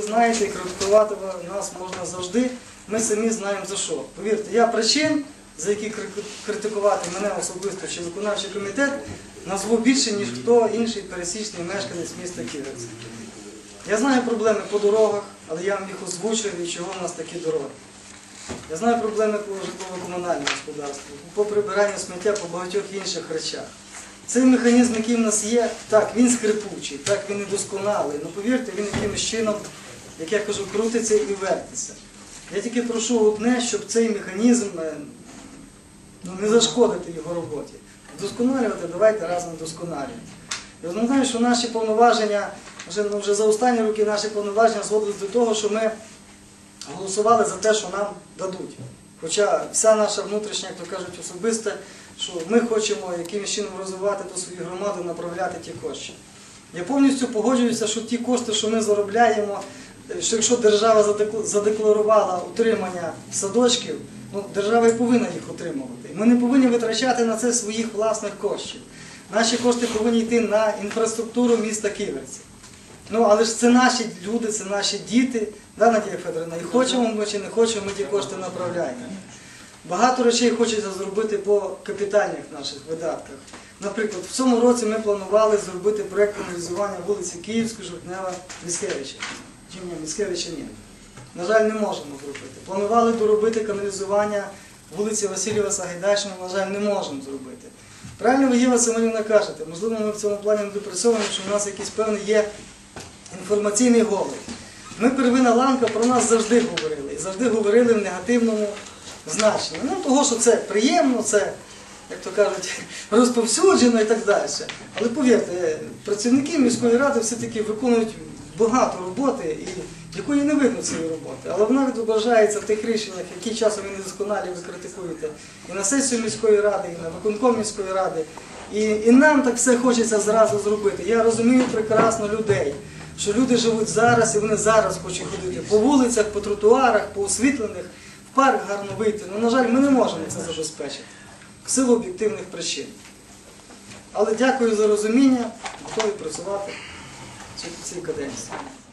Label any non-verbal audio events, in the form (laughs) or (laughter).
Ви знаєте, критикувати нас можна завжди. Ми самі знаємо за що. Повірте, я причин, за які критикувати мене особисто чи виконавчий комітет, назву більше, ніж хто інший пересічний мешканець міста Ківерці. Я знаю проблеми по дорогах, але я вам їх озвучив і чого в нас такі дороги. Я знаю проблеми по житлово-комунальному господарству, по прибиранню сміття, по багатьох інших речах. Цей механізм, який в нас є, так, він скрипучий, так, він недосконалий. Ну повірте, він якимось чином, як я кажу, крутиться і вертиться. Я тільки прошу одне, щоб цей механізм е, ну, не зашкодити його роботі. Вдосконалювати, давайте разом вдосконалюємо. Я знаю, що наші повноваження, вже, ну, вже за останні роки наші повноваження зводились до того, що ми голосували за те, що нам дадуть. Хоча вся наша внутрішня, як то кажуть, особиста, що ми хочемо якимось чином розвивати ту свою громаду, направляти ті кошти. Я повністю погоджуюся, що ті кошти, що ми заробляємо, що якщо держава задекларувала утримання садочків, ну, держава і повинна їх утримувати. Ми не повинні витрачати на це своїх власних коштів. Наші кошти повинні йти на інфраструктуру міста Ківерці. Ну, але ж це наші люди, це наші діти, да, Надія Федоровна, і хочемо ми чи не хочемо, ми ті кошти направляємо. Багато речей хочеться зробити по капітальних наших видатках. Наприклад, в цьому році ми планували зробити проєкт каналізування вулиці Київської, Жовтнева, Міськевича. Ні, Міськевича ні. На жаль, не можемо зробити. Планували доробити каналізування вулиці Васильєва Сагайдачного, на жаль, не можемо зробити. Правильно ви, Єва Семенівна, кажете, можливо, ми в цьому плані не допрацьовані, що в нас якийсь певний є інформаційний голод. Ми первина ланка про нас завжди говорили. І завжди говорили в негативному значенні. Ну, того, що це приємно, це, як то кажуть, (laughs) розповсюджено і так далі. Але повірте, працівники міської ради все-таки виконують багато роботи, і якої не видно цієї роботи. Але вона відображається в тих рішеннях, які часом ви недосконалі ви критикуєте. І на сесію міської ради, і на виконком міської ради. І, і нам так все хочеться зразу зробити. Я розумію прекрасно людей, що люди живуть зараз і вони зараз хочуть ходити по вулицях, по тротуарах, по освітлених, в парк гарно вийти. Ну, на жаль, ми не можемо це забезпечити в силу об'єктивних причин. Але дякую за розуміння, готові працювати 追加で。